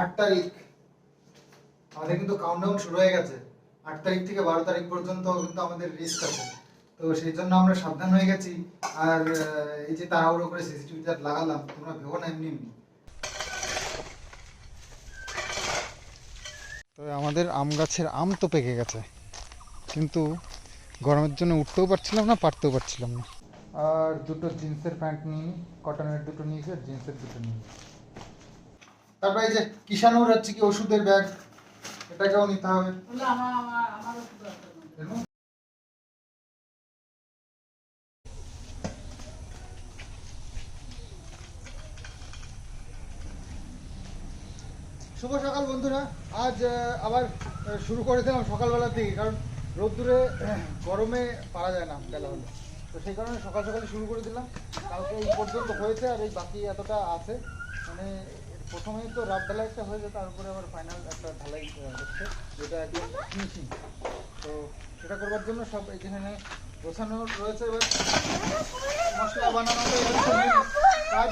আট তারিখ। আমাদের কিন্তু কাউন্টডাউন শুরু হয়ে গেছে। আট তারিখ থেকে বারো তারিখ পর্যন্ত কিন্তু আমাদের রিস্ক আছে। তো সেই জন্য আমরা সাবধান হয়ে গেছি। আর এই যে তাড়াহুড়ো করে সিসিটিভি লাগালাম তোমরা ভেবো না এমনি এমনি। তবে আমাদের আম গাছের আম তো পেকে গেছে। কিন্তু গরমের জন্য উঠতেও পারছিলাম না পারতেও পারছিলাম না। আর দুটো জিন্সের প্যান্ট নিয়ে নিই কটনের দুটো নিয়েছি আর জিন্সের দুটো নিয়ে নিই। তারপরে এই যে কিষানুর হচ্ছে কি ওষুধের ব্যাগ এটাকেও নিতে হবে? শুভ সকাল বন্ধুরা আজ আবার শুরু করে দিলাম সকালবেলা থেকে কারণ রোদ্দুরে গরমে পারা যায় না বেলা হলে। তো সেই কারণে সকাল সকালে শুরু করে দিলাম। কালকে এই পর্যন্ত হয়েছে আর এই বাকি এতটা আছে। মানে প্রথমেই তো রাত ঢালাই একটা হয়েছে তার উপরে আবার ফাইনাল একটা ঢালাই হচ্ছে যেটা একদম ফিনিশিং তো সেটা করবার জন্য সব এখানে গোছানো রয়েছে এবার মশলা বানানো তো এবার সবই কাজ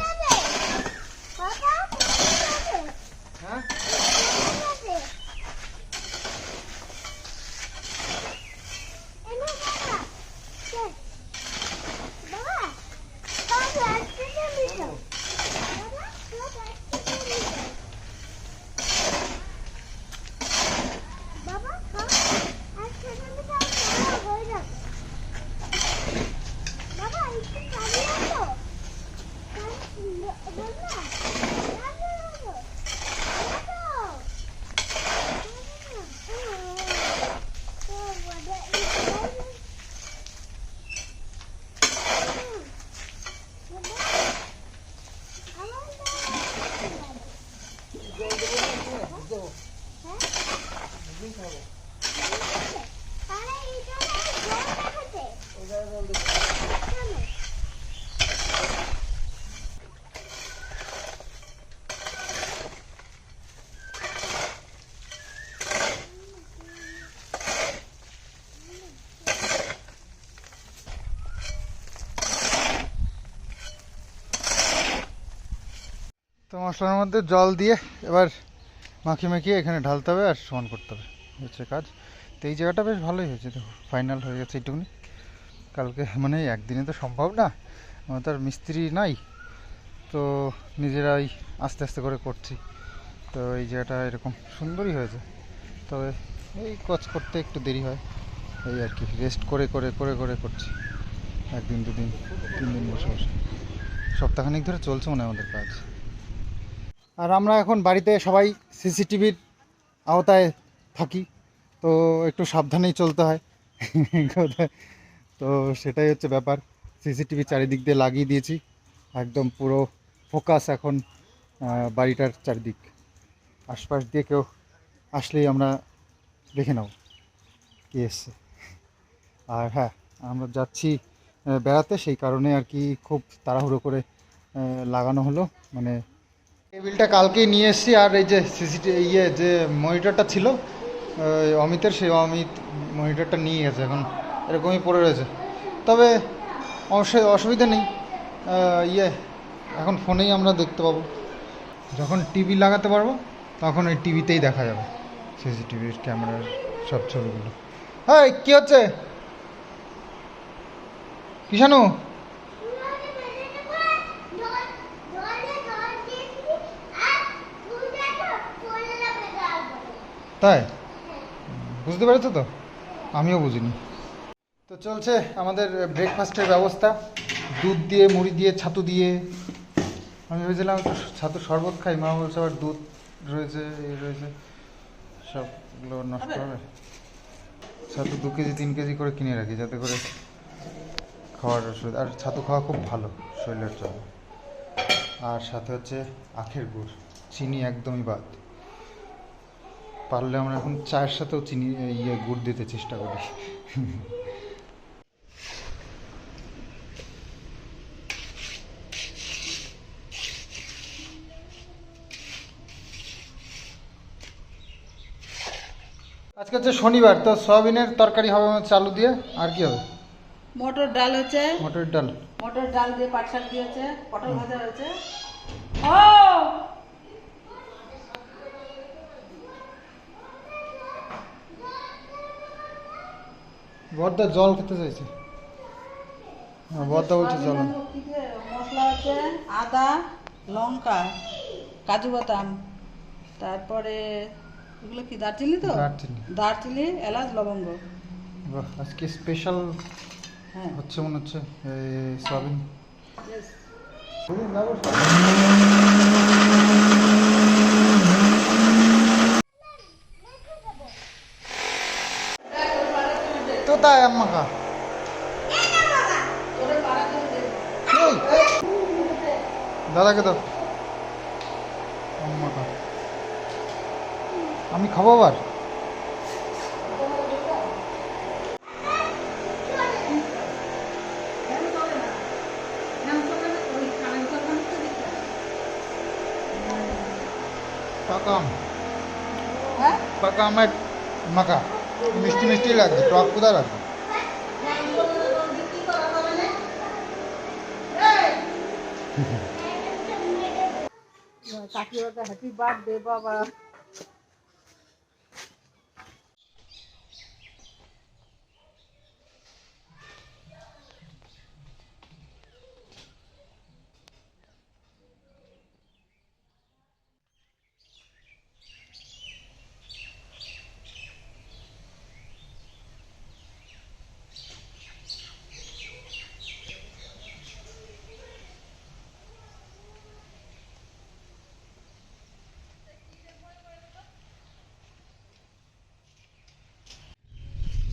তো মশলার মধ্যে জল দিয়ে এবার মাখিয়ে মাখিয়ে এখানে ঢালতে হবে আর সমান করতে হবে। হচ্ছে কাজ। তো এই জায়গাটা বেশ ভালোই হয়েছে। দেখো ফাইনাল হয়ে গেছে এইটুকুনি। কালকে মানে একদিনে তো সম্ভব না। আমার তো আর মিস্ত্রি নাই। তো নিজেরাই আস্তে আস্তে করে করছি। তো এই জায়গাটা এরকম সুন্দরই হয়েছে। তবে এই কাজ করতে একটু দেরি হয়। এই আর কি রেস্ট করে করে করে করে করছি। একদিন, দুদিন, তিন দিন বসে বসে। সপ্তাহখানিক ধরে চলছে মনে আমাদের কাজ। আর আমরা এখন বাড়িতে সবাই সিসিটিভির আওতায় থাকি, তো একটু সাবধানেই চলতে হয়। তো সেটাই হচ্ছে ব্যাপার। সিসিটিভি চারিদিক দিয়ে লাগিয়ে দিয়েছি, একদম পুরো ফোকাস এখন বাড়িটার চারিদিক। আশপাশ দিয়ে কেউ আসলেই আমরা দেখে নেব কি এসছে। আর হ্যাঁ আমরা যাচ্ছি বেড়াতে, সেই কারণে আর কি খুব তাড়াহুড়ো করে লাগানো হলো। মানে টেবিলটা কালকেই নিয়ে এসেছি, আর এই যে সিসিটিভি ইয়ে যে মনিটরটা ছিল অমিতের, সেই অমিত মনিটরটা নিয়ে গেছে এখন, এরকমই পড়ে রয়েছে। তবে অবশ্যই অসুবিধা নেই ইয়ে এখন ফোনেই আমরা দেখতে পাবো। যখন টিভি লাগাতে পারব, তখন ওই টিভিতেই দেখা যাবে, সিসিটিভির ক্যামেরার সব ছবিগুলো। হ্যাঁ কী হচ্ছে? কিষানু? তাই? বুঝতে পেরেছ তো? আমিও বুঝিনি। তো চলছে আমাদের ব্রেকফাস্টের ব্যবস্থা। দুধ দিয়ে, মুড়ি দিয়ে, ছাতু দিয়ে। আমি ভেবেছিলাম ছাতু শরবত খাই। মা বলছে আবার দুধ রয়েছে, এই রয়েছে। সবগুলো নষ্ট হবে। ছাতু দু কেজি, তিন কেজি করে কিনে রাখি যাতে করে খাওয়ার অসুবিধা আর ছাতু খাওয়া খুব ভালো শরীরের জন্য। আর সাথে হচ্ছে আখের গুড়। চিনি একদমই বাদ। পারলে আমরা এখন চায়ের সাথেও চিনি ইয়ে গুড় দিতে চেষ্টা করি। আজকে হচ্ছে শনিবার তো সয়াবিনের তরকারি হবে আমার চালু দিয়ে আর কি হবে? মটর ডাল হচ্ছে। মটর ডাল। মটর ডাল দিয়ে পাট শাক দিয়েছে পটল ভাজা হয়েছে। ও! বড়দা জল খেতে চাইছে। হ্যাঁ, বড়দা বলছে জল। মশলা আছে আদা লঙ্কা কাজু বাদাম তারপরে এগুলো কি দারচিনি তো? দারচিনি। দারচিনি এলাচ লবঙ্গ। বাহ আজকে স্পেশাল হ্যাঁ। হচ্ছে মনে হচ্ছে এই সয়াবিন Yes. তো তাই আম্মা কা এই, দাদাকে দাও। আম্মা কা আমি খাব আবার? পাকা আম। হ্যাঁ? পাকা আমের মাখা। মিষ্টি মিষ্টি লাগছে টক কোথায় লাগছে কাকিমাকে হ্যাপি বার্থডে বাবা।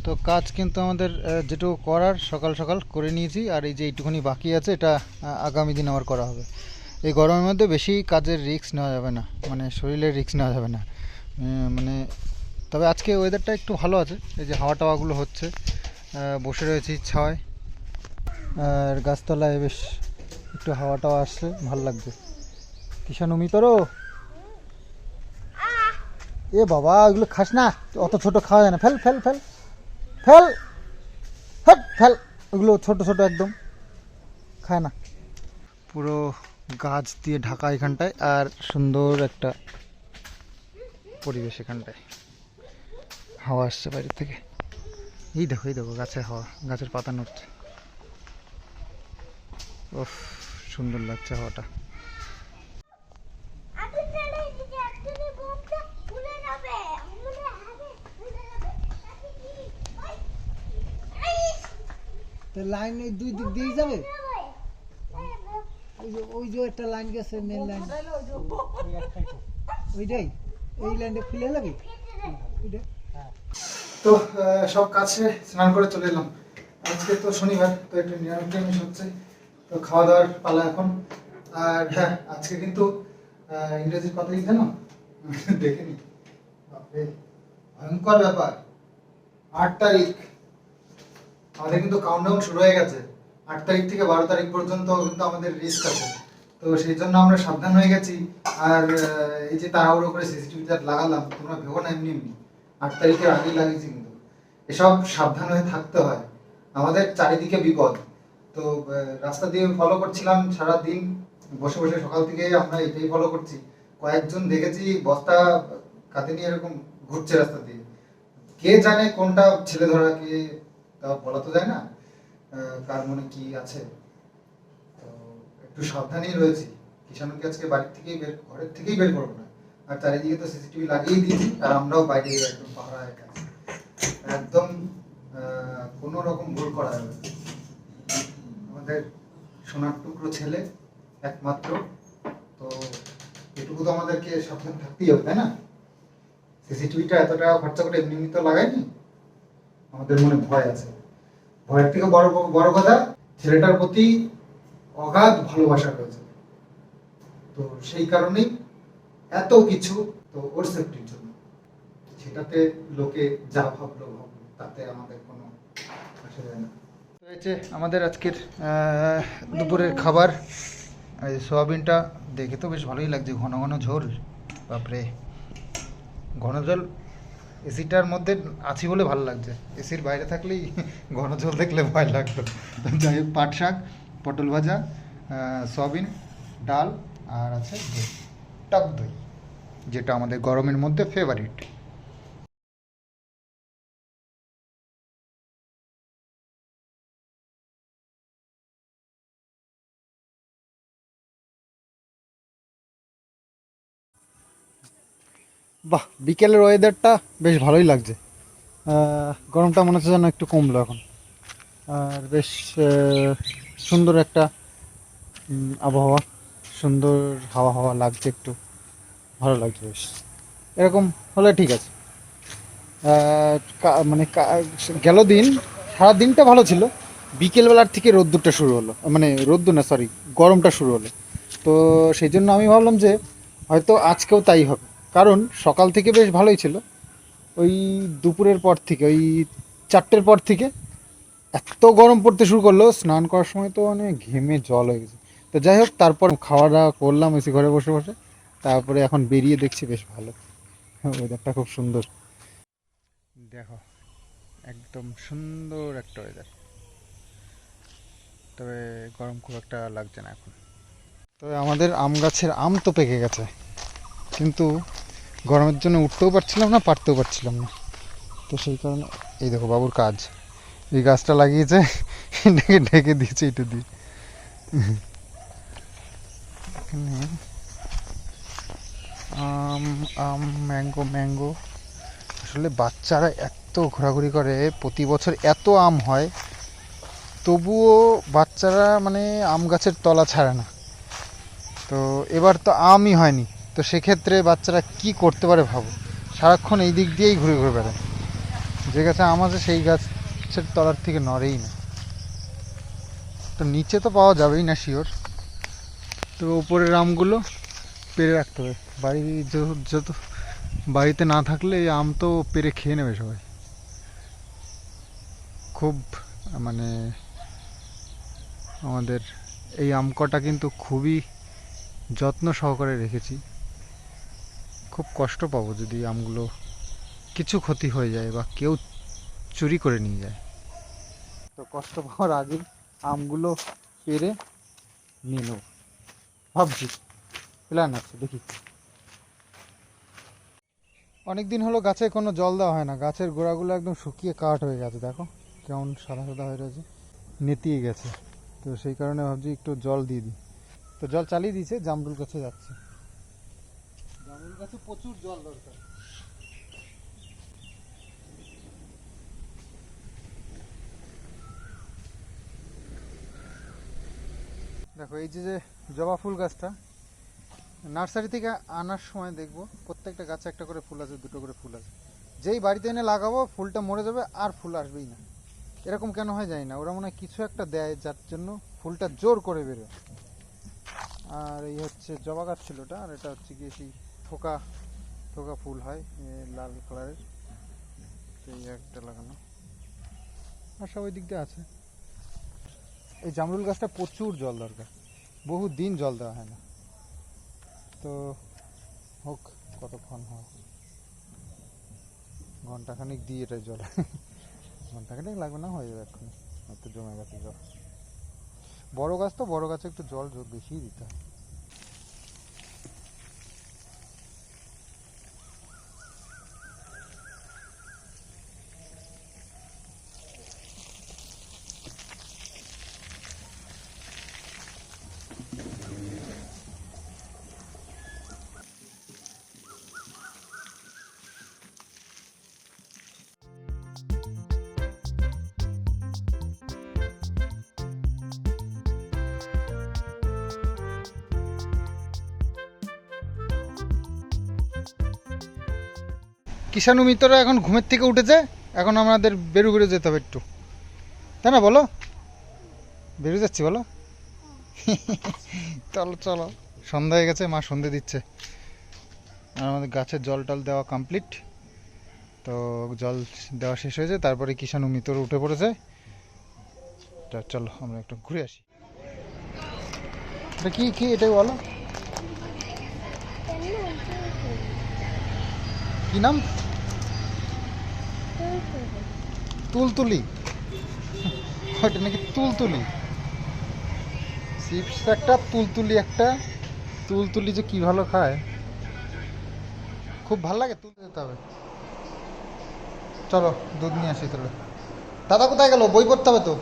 তো কাজ কিন্তু আমাদের যেটুকু করার সকাল সকাল করে নিয়েছি, আর এই যে এইটুকুনি বাকি আছে, এটা আগামী দিন আবার করা হবে। এই গরমের মধ্যে বেশি কাজের রিস্ক নেওয়া যাবে না মানে শরীরের রিস্ক নেওয়া যাবে না। মানে তবে আজকে ওয়েদারটা একটু ভালো আছে, এই যে হাওয়া টাওয়াগুলো হচ্ছে বসে রয়েছি ছয় আর গাছতলায় বেশ একটু হাওয়া টাওয়া আসছে, ভালো লাগছে। কিষান অমিতরও এ বাবা, এগুলো খাস না, অত ছোট খাওয়া যায় না, ফেল ফেল ফেল। ফেল হট ফেল। ওগুলো ছোট ছোট একদম। খায় না। পুরো গাছ দিয়ে ঢাকা এখানটায় আর সুন্দর একটা পরিবেশ এখানটায়। হাওয়া আসছে বাইরে থেকে। এই দেখো এই দেখো গাছের হাওয়া, গাছের পাতা নড়ছে। ওফ সুন্দর লাগছে হাওয়াটা আমি চলে এসেছি একজনের বোমটা খুলে যাবে মনে হবে খুলে যাবে তাতে কি ওই এই লাইন ওই দুই দিক দিয়েই যাবে? ওই যে ওই যে একটা লাইন গেছে মেন লাইন ওইটাই? এই লাইনটা খুলে ওইটা? তো সব কাছে স্নান করে চলে এলাম। আজকে তো শনিবার, তো একটু নিরামিষ হচ্ছে। তো খাওয়া দাওয়ার পালা এখন। আর হ্যাঁ আজকে কিন্তু ইংরেজির কথা কি জানো? দেখেনি বাপরে, ভয়ঙ্কর ব্যাপার। আট তারিখ আমাদের কিন্তু কাউন্টডাউন শুরু হয়ে গেছে। আট তারিখ থেকে বারো তারিখ পর্যন্ত কিন্তু আমাদের রিস্ক আছে। তো সেই জন্য আমরা সাবধান হয়ে গেছি। আর এই যে তাড়াহুড়ো করে সিসিটিভিটা লাগালাম, তোমরা ভেবো না এমনি এমনি। আট তারিখের আগেই লাগিয়েছি কিন্তু। এসব সাবধান হয়ে থাকতে হয়। আমাদের চারিদিকে বিপদ। তো রাস্তা দিয়ে ফলো করছিলাম সারা দিন বসে বসে সকাল থেকে আমরা এটাই ফলো করছি। কয়েকজন দেখেছি, বস্তা কাঁধে নিয়ে এরকম ঘুরছে রাস্তা দিয়ে। কে জানে কোনটা ছেলে ধরা, কে তা বলা তো যায় না কার মনে কি আছে। তো একটু সাবধানেই রয়েছি। কিষাণকে আজকে বাড়ি থেকেই বের, ঘরের থেকেই বের করব না। আর চারিদিকে তো সিসিটিভি লাগিয়ে দিয়েছি, আর আমরাও বাইরে একদম পাহারায় কাছে একদম কোনো রকম ভুল করা যাবে আমাদের সোনার টুকরো ছেলে একমাত্র। তো এটুকু তো আমাদেরকে সাবধান থাকতেই হবে, তাই না? সিসিটিভিটা এত টাকা খরচা করে এমনি এমনি তো লাগাইনি? আমাদের মনে ভয় আছে। ভয়ের থেকে বড় বড় কথা, ছেলেটার প্রতি অগাধ ভালোবাসা রয়েছে। তো সেই কারণেই এত কিছু তো ওর সেফটির জন্য। সেটাতে লোকে যা ভাবলো ভাবলো তাতে আমাদের কোনো আসে যায় না। হয়েছে আমাদের আজকের দুপুরের খাবার। এই সোয়াবিনটা দেখে তো বেশ ভালোই লাগছে, ঘন ঘন ঝোল। বাপরে, ঘন ঝোল এসিটার মধ্যে আছি বলে ভালো লাগছে। এসির বাইরে থাকলেই ঘন জল দেখলে ভয় লাগতো। যাই হোক, পাট শাক, পটল ভাজা সয়াবিন, ডাল, আর আছে দই। টক দই, যেটা আমাদের গরমের মধ্যে ফেভারিট বাহ, বিকেলের ওয়েদারটা বেশ ভালোই লাগছে। গরমটা মনে হচ্ছে যেন একটু কমলো এখন। আর বেশ সুন্দর একটা আবহাওয়া, সুন্দর হাওয়া হাওয়া লাগছে একটু। ভালো লাগছে বেশ। এরকম হলে ঠিক আছে। মানে গেল দিন, সারা দিনটা ভালো ছিল। বিকেলবেলার থেকে রোদ্দুরটা শুরু হলো। মানে রোদ্দুর না সরি গরমটা শুরু হলো। তো সেই জন্য আমি ভাবলাম যে হয়তো আজকেও তাই হবে। কারণ সকাল থেকে বেশ ভালোই ছিল। ওই দুপুরের পর থেকে, ওই চারটের পর থেকে এত গরম পড়তে শুরু করল, স্নান করার সময় তো মানে ঘেমে জল হয়ে গেছে। তো যাই হোক, তারপর খাওয়া দাওয়া করলাম এসি ঘরে বসে বসে। তারপরে এখন বেরিয়ে দেখছি বেশ ভালো। ওয়েদারটা খুব সুন্দর। দেখো, একদম সুন্দর একটা ওয়েদার তবে গরম খুব একটা লাগছে না এখন। তবে আমাদের আম গাছের আম তো পেকে গেছে। কিন্তু গরমের জন্য উঠতেও পারছিলাম না, পারতেও পারছিলাম না। তো সেই কারণে, এই দেখো বাবুর কাজ। এই গাছটা লাগিয়েছে ঢেকে ঢেকে দিয়েছে এটা দিয়ে। আম আম, ম্যাঙ্গো ম্যাঙ্গো। আসলে বাচ্চারা এত ঘোরাঘুরি করে, প্রতি বছর এত আম হয়, তবুও বাচ্চারা মানে আম গাছের তলা ছাড়ে না। তো এবার তো আমই হয়নি। তো সেক্ষেত্রে বাচ্চারা কি করতে পারে ভাবো? সারাক্ষণ এই দিক দিয়েই ঘুরে ঘুরে বেড়ায়। যে গাছে আম আছে, সেই গাছের তলার থেকে নড়েই না। তো নিচে তো পাওয়া যাবেই না শিওর। তো উপরের আমগুলো পেরে রাখতে হবে। বাড়ি যত বাড়িতে না থাকলে এই আম তো পেরে খেয়ে নেবে সবাই। খুব মানে আমাদের এই আম কটা কিন্তু খুবই যত্ন সহকারে রেখেছি। খুব কষ্ট পাবো যদি আমগুলো কিছু ক্ষতি হয়ে যায় বা কেউ চুরি করে নিয়ে যায়। তো কষ্ট পাওয়ার আগে আমগুলো পেরে নিয়ে নেব। ভাবছি প্ল্যান আছে দেখি। অনেক দিন হলো গাছে কোনো জল দেওয়া হয় না গাছের গোড়াগুলো একদম শুকিয়ে কাঠ হয়ে গেছে দেখো কেমন সাদা সাদা হয়ে রয়েছে নেতিয়ে গেছে। তো সেই কারণে ভাবছি একটু জল দিয়ে দিই। তো জল চালিয়ে দিয়েছে জামরুল গাছে যাচ্ছে। জামরুল গাছে প্রচুর জল দরকার। দেখো, এই যে যে জবা ফুল গাছটা, নার্সারি থেকে আনার সময় দেখব প্রত্যেকটা গাছে একটা করে ফুল আছে, দুটো করে ফুল আছে। যেই বাড়িতে এনে লাগাবো, ফুলটা মরে যাবে আর ফুল আসবেই না। এরকম কেন হয় জানি না, ওরা মনে কিছু একটা দেয় যার জন্য ফুলটা জোর করে বেরোয়। আর এই হচ্ছে জবা গাছ ছিল ওটা, আর এটা হচ্ছে গিয়ে সেই থোকা থোকা ফুল হয় লাল কালারের সেই একটা লাগানো। সব ওই দিক দিয়ে আছে। এই জামরুল গাছটা প্রচুর জল দরকার। বহু দিন জল দেওয়া হয় না। তো হোক, কতক্ষণ হয়? ঘন্টাখানিক দিয়ে এটা জল। ঘন্টাখানিক লাগবে না, হয়ে যাবে এক্ষুনি। হয়তো জমে গেছে জল। বড় গাছ তো, বড় গাছে একটু জল বেশিই দিতে হয়। কিষাণু মিত্ররা এখন ঘুমের থেকে উঠেছে এখন আমাদের বেরু বেরু যেতে হবে একটু। তাই না বলো? বেরু যাচ্ছি বলো? চলো চলো। সন্ধ্যা হয়ে গেছে মা সন্ধে দিচ্ছে। আর আমাদের গাছের জল টল দেওয়া কমপ্লিট তো জল দেওয়া শেষ হয়েছে তারপরে কিষাণু মিত্র উঠে পড়েছে। তা চলো আমরা একটু ঘুরে আসি। এটা কি কি এটাই বলো? কি নাম? তুলতুলি। ওটা নাকি তুলতুলি। চিপস একটা, তুলতুলি একটা। তুলতুলি যে কি ভালো খায়। খুব ভালো লাগে তুলতে যেতে হবে। চলো, দুধ নিয়ে আসি তাহলে। দাদা কোথায় গেল? বই পড়তে হবে তো?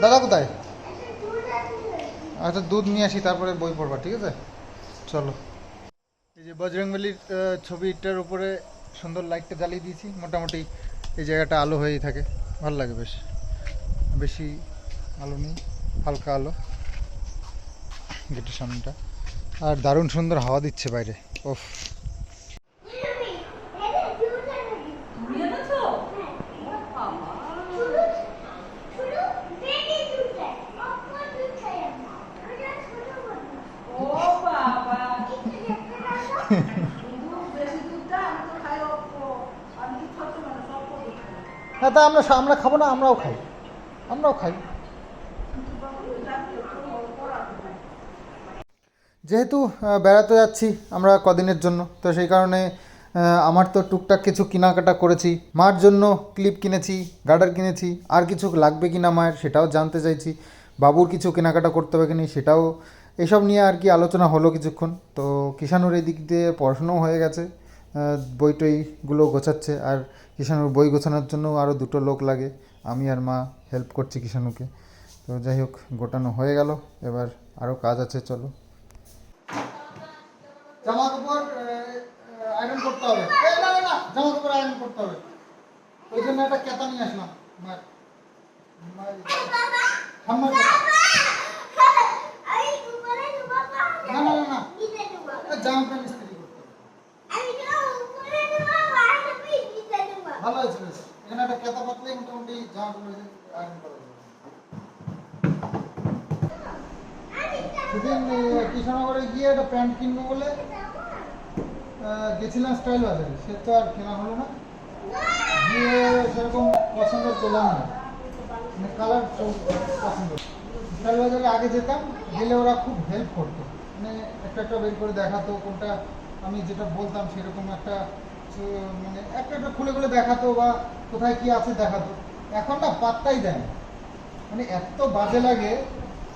দাদা কোথায়? আচ্ছা দুধ নিয়ে আসি, তারপরে বই পড়বা, ঠিক আছে? চলো। এই যে বজরংবলির ছবিটার উপরে সুন্দর লাইটটা জ্বালিয়ে দিয়েছি। মোটামুটি এই জায়গাটা আলো হয়েই থাকে। ভালো লাগে বেশ। বেশি আলো নেই, হালকা আলো। গেটের সামনেটা। আর দারুণ সুন্দর হাওয়া দিচ্ছে বাইরে। ওফ তুমি এনেছো ও বাবা দুধ বেশি দুধটা আমি তো খাই অল্প আমি দুধ খাচ্ছি মানে সব দুধ খাই হ্যাঁ আমরা আমরা খাব না, আমরাও খাই। আমরাও খাই। যেহেতু বেড়াতে যাচ্ছি আমরা কদিনের জন্য, তো সেই কারণে আমার তো টুকটাক কিছু কেনাকাটা করেছি। মার জন্য ক্লিপ কিনেছি গার্ডার কিনেছি, আর কিছু লাগবে কি না মায়ের সেটাও জানতে চাইছি। বাবুর কিছু কেনাকাটা করতে হবে কি না সেটাও, এসব নিয়ে আর কি আলোচনা হলো কিছুক্ষণ। তো কিষানুর এই দিক দিয়ে পড়াশোনাও হয়ে গেছে। বই টইগুলো গোছাচ্ছে আর কিষানুর বই গোছানোর জন্য আরও দুটো লোক লাগে। আমি আর মা হেল্প করছি কিষানুকে তো যাই হোক, গোটানো হয়ে গেল। এবার আরও কাজ আছে, চলো। জামা কাপড় আয়রন করতে হবে। জামা কাপড় আয়রন করতে হবে। ওই জন্য একটা কেতা নিয়ে আসলাম। না না না না এ জামা প্যান্ট ইস্ত্রি করতে হবে ভালো আছে বেশ এখানে একটা কেতা পাতলেই মোটামুটি জামা কাপড় আয়রন করা যাবে সেদিন আহ, কৃষ্ণনগরে গিয়ে একটা প্যান্ট কিনবো বলে আহ, গেছিলাম স্টাইল বাজারে সে তো আর কেনা হলো না। গিয়ে সেরকম পছন্দ পেলাম না। মানে কালার পছন্দ। স্টাইল বাজারে আগে যেতাম, গেলে ওরা খুব হেল্প করতো। মানে একটা একটা বের করে দেখাতো, কোনটা আমি যেটা বলতাম সেরকম একটা মানে একটা একটা খুলে খুলে দেখাতো বা কোথায় কি আছে দেখাতো। এখন না পাত্তাই দেয় না। মানে এত বাজে লাগে।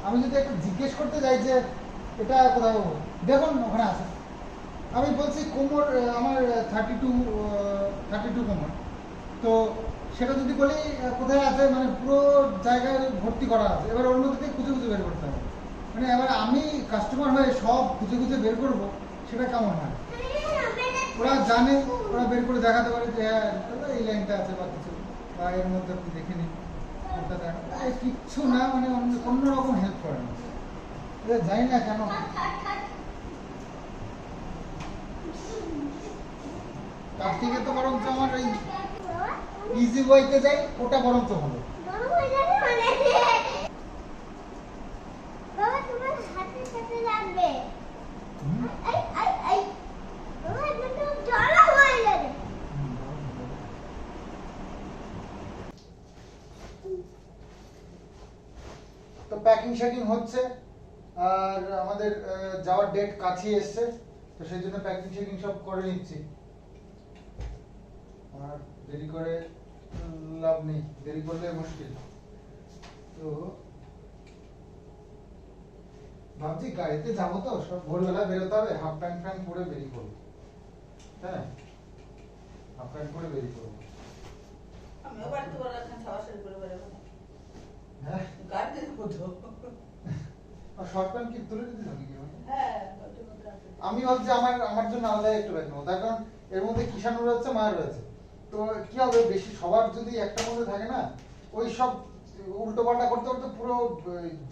আমি যদি একটু জিজ্ঞেস করতে যাই যে এটা কোথাও, দেখুন ওখানে আছে। আমি বলছি কোমর আমার থার্টি টু থার্টি টু কোমর। তো সেটা যদি বলি কোথায় আছে মানে পুরো জায়গায় ভর্তি করা আছে। এবার মধ্যে থেকে খুঁজে খুঁজে বের করতে হবে। মানে এবার আমি কাস্টমার হয়ে সব খুঁজে খুঁজে বের করব, সেটা কেমন হয়? ওরা জানে, ওরা বের করে দেখাতে পারে যে হ্যাঁ এই লাইনটা আছে বা কিছু, বা এর মধ্যে আপনি দেখে নিন। কিচ্ছু না মানে অন্য অন্য রকম হেল্প করে না। জানি না কেন। তার থেকে তো বরঞ্চ আমার এই ইজি ওয়েতে যাই, ওটা বরঞ্চ হলো তো প্যাকিং শ্যাকিং হচ্ছে, আর আমাদের যাওয়ার ডেট কাছেই এসছে, তো সেই জন্য প্যাকিং শ্যাকিং সব করে নিচ্ছি। দেরি করে লাভ নেই। দেরি করলে মুশকিল। তো ভাবছি গাড়িতে যাব তো সব ভোরবেলা বেরোতে হবে হাফ প্যান্ট ফ্যান্ট পরে বেরিয়ে পড়ব। হ্যাঁ? হাফ প্যান্ট পরে বেরিয়ে পড়ব। আমিও বাড়িতে বড় এখন খাওয়া শেষ করে বেরোবো। হ্যাঁ? গাড়িতে কোথাও আর শর্ট প্যান্ট কি তুলে দিতে নাকি হ্যাঁ আমি ভাবছি আমার আমার জন্য আলাদা একটু ব্যাগ নেব তার কারণ এর মধ্যে কিষান রয়েছে মায়ের রয়েছে। তো কি হবে বেশি সবার যদি একটা মধ্যে থাকে না ওই সব উল্টো পাল্টা করতে করতে পুরো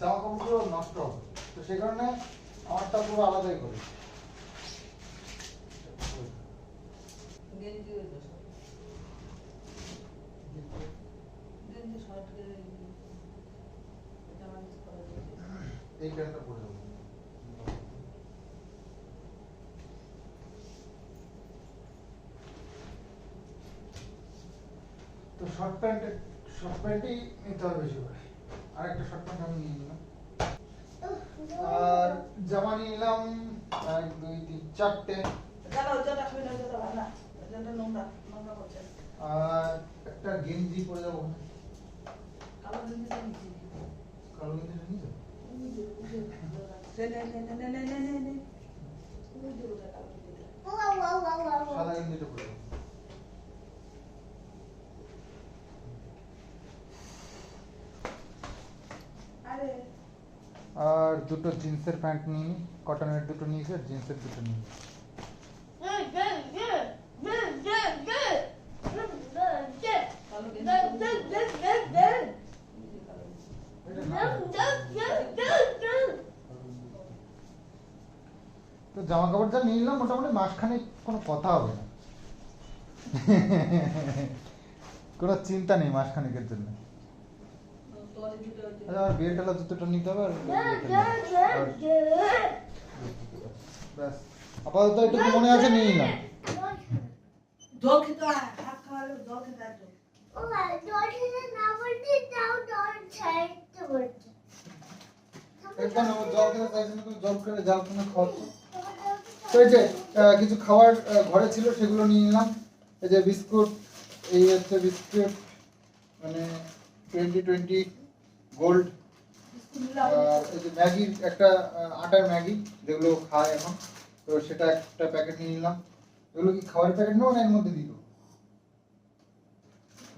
জামা কাপড়গুলো নষ্ট হবে। তো সেই কারণে আমারটা পুরো আলাদাই করি। এই প্যান্টটা পরে যাব তো শর্ট প্যান্ট শর্ট প্যান্টই নিতে হবে বেশি করে আর একটা শর্ট প্যান্ট আমি নিয়ে নিলাম আর জামা নিয়ে নিলাম এক দুই তিন চারটে আর একটা গেঞ্জি পরে যাব কালো গেঞ্জিটা নিচ্ছি কালো গেঞ্জিটা নিয়ে যাব নে নে নে নে দুটো জিন্সের প্যান্ট নিয়ে নি, কটনের দুটো নিয়েছি আর জিন্সের দুটো নিয়ে তো জামা কাপড় যা নিয়ে নিলাম, মোটামুটি মাসখানে কোনো কথা হবে না। কোনো চিন্তা নেই মাসখানেকের জন্য। আমার বিয়ের টালা জুতোটা নিতে হবে আর আর ব্যাস। আপাতত এটুকু মনে আছে হাত খাওয়ালে। ও দর না তাও দর আমার জল খেতে না তুমি জল খেলে জাল কিনে খাওয়াচ্ছ। তো এই যে কিছু খাবার ঘরে ছিল সেগুলো নিয়ে নিলাম। এই যে বিস্কুট এই হচ্ছে বিস্কুট মানে টোয়েন্টি টোয়েন্টি গোল্ড এই যে ম্যাগির একটা আটার ম্যাগি যেগুলো খায় এখন তো সেটা একটা প্যাকেট নিয়ে নিলাম। এগুলো কি খাবারের প্যাকেট নেব না এর মধ্যে দিব?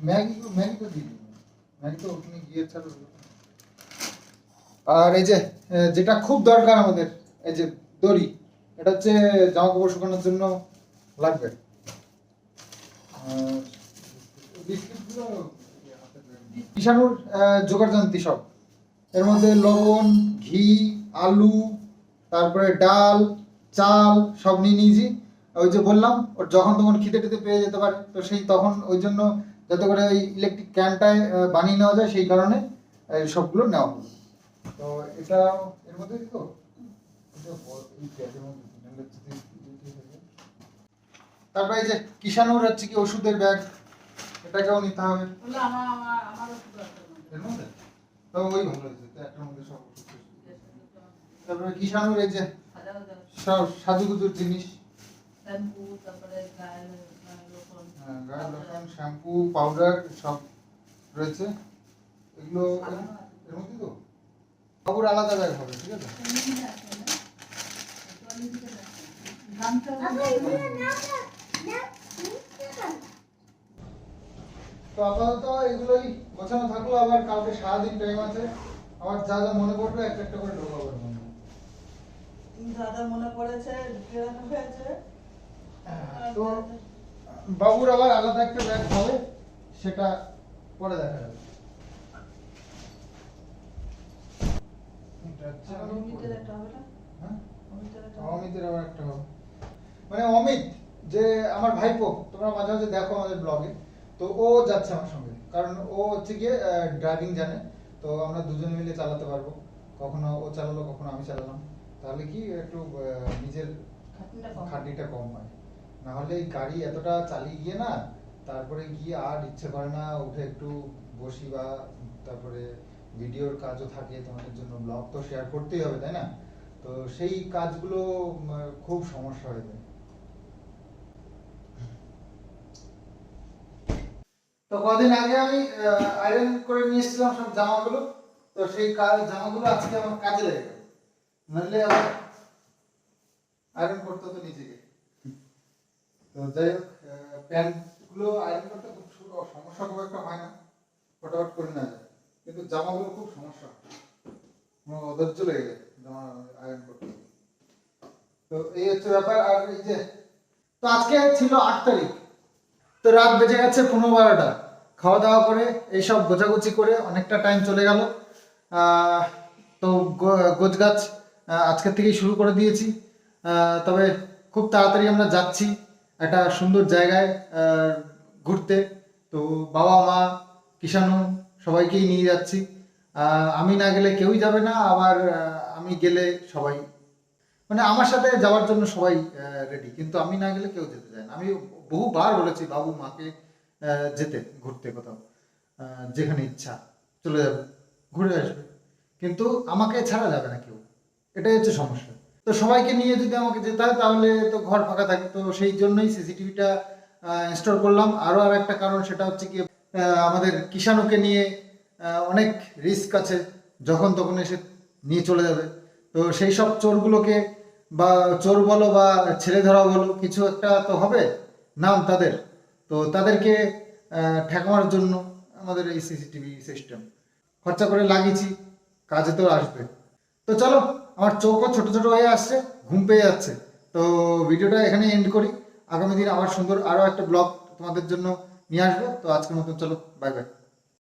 ম্যাগি ম্যাগি তো দিয়ে ম্যাগি তো ওখানে গিয়ে ছাড়ো। আর এই যে যেটা খুব দরকার আমাদের এই যে দড়ি এটা হচ্ছে জামা কাপড় শুকানোর জন্য লাগবে। বিস্কিটগুলো কিষাণুর জানতি সব। এর মধ্যে লবণ, ঘি, আলু, তারপরে ডাল, চাল, সব নিয়ে নিয়েছি। ওই যে বললাম, ওর যখন তখন খিদে টিদে পেয়ে যেতে পারে, তো সেই তখন ওই জন্য যাতে করে ওই ইলেকট্রিক ক্যানটায় বানিয়ে নেওয়া যায়, সেই কারণে সবগুলো নেওয়া হলো। তো এটা এর মধ্যে তো। তারপরে এই যে কিষাণুর হচ্ছে কি ওষুধের ব্যাগ। এটাকেও নিতে হবে। এর মধ্যে? তো ওই ভালো হয়েছে তো একটার মধ্যে সব তারপরে কিষাণুর এই যে হাজার হাজার সব সাজুগুজুর জিনিস। গায়ের লোশন শ্যাম্পু পাউডার সব রয়েছে। এগুলো এর- মধ্যে তো? বাবুর আলাদা ব্যাগ হবে ঠিক আছে? দামটা আবার এগুলো না না না নিতে না তো আপাতত এগুলোই গোছানো থাকল আবার কালকে সারাদিন টাইম আছে। আবার যা যা মনে পড়বে একটা একটা করে ঢোকাবো। দাদা মনে পড়েছে হয়েছে? তো বাবুর আবার আলাদা একটা ব্যাগ হবে সেটা পরে দেখা যাবে। হ্যাঁ? অমিতের অমিতের আবার একটা হবে। মানে অমিত যে আমার ভাইপো তোমরা মাঝে মাঝে দেখো আমাদের ব্লগে তো ও যাচ্ছে আমার সঙ্গে। কারণ ও হচ্ছে গিয়ে ড্রাইভিং জানে। তো আমরা দুজনে মিলে চালাতে পারব। কখনো ও চালালো কখনো আমি চালালাম। তাহলে কি একটু নিজের খাটনিটা কম। হয়। না হলে গাড়ি এতটা চালিয়ে গিয়ে না তারপরে গিয়ে আর ইচ্ছে করে না উঠে একটু বসি বা তারপরে ভিডিওর কাজও থাকে তোমাদের জন্য ব্লগ তো শেয়ার করতেই হবে তাই না? তো সেই কাজগুলো খুব সমস্যা হয়ে যায়। তো কদিন আগে আমি আয়রন করে নিয়ে এসেছিলাম সব জামাগুলো। তো সেই জামাগুলো আজকে আমার কাজে লেগে নাহলে আবার আয়রন করতে হতো নিজেকে। তো যাই হোক প্যান্টগুলো আয়রন করতে খুব সমস্যা খুব একটা হয় না। ফটাফট করে না যায়। কিন্তু জামাগুলো খুব সমস্যা। আমার অধৈর্য লেগে যায় জামা আয়রন করতে। তো এই হচ্ছে ব্যাপার। আর এই যে, তো আজকে ছিল আট তারিখ। তো রাত বেজে গেছে পনেরো বারোটা। খাওয়া দাওয়া করে এইসব গোছাগুছি করে অনেকটা টাইম চলে গেল। তো গোছ গাছ আজকের থেকেই শুরু করে দিয়েছি। তবে খুব তাড়াতাড়ি আমরা যাচ্ছি একটা সুন্দর জায়গায় ঘুরতে। তো বাবা, মা কিষাণু সবাইকেই নিয়ে যাচ্ছি। আমি না গেলে কেউই যাবে না, আবার আমি গেলে সবাই মানে আমার সাথে যাওয়ার জন্য সবাই রেডি কিন্তু আমি না গেলে কেউ যেতে চায় না। আমি বহুবার বলেছি, বাবু, মাকে যেতে, ঘুরতে কোথাও যেখানে ইচ্ছা, চলে যাবে, ঘুরে আসবে। কিন্তু আমাকে ছাড়া যাবে না কেউ। এটাই হচ্ছে সমস্যা। তো সবাইকে নিয়ে যদি আমাকে যেতে হয়, তাহলে তো ঘর ফাঁকা থাকে। তো সেই জন্যই সিসিটিভিটা ইনস্টল করলাম। আরও আর একটা কারণ, সেটা হচ্ছে কি আমাদের কিষাণুকে নিয়ে অনেক রিস্ক আছে। যখন তখন এসে নিয়ে চলে যাবে। তো সেই সব চোরগুলোকে বা চোর বলো বা ছেলে ধরা বলো, কিছু একটা তো হবে নাম তাদের। তো তাদেরকে ঠেকানোর জন্য আমাদের এই সিসিটিভি সিস্টেম খরচা করে লাগিয়েছি, কাজে তো আসবে। তো চলো, আমার চোখও ছোট ছোট হয়ে আসছে, ঘুম পেয়ে যাচ্ছে। তো ভিডিওটা এখানে এন্ড করি। আগামী দিন আবার সুন্দর আরও একটা ব্লগ তোমাদের জন্য নিয়ে আসব। তো আজকের মতন চলো বাই বাই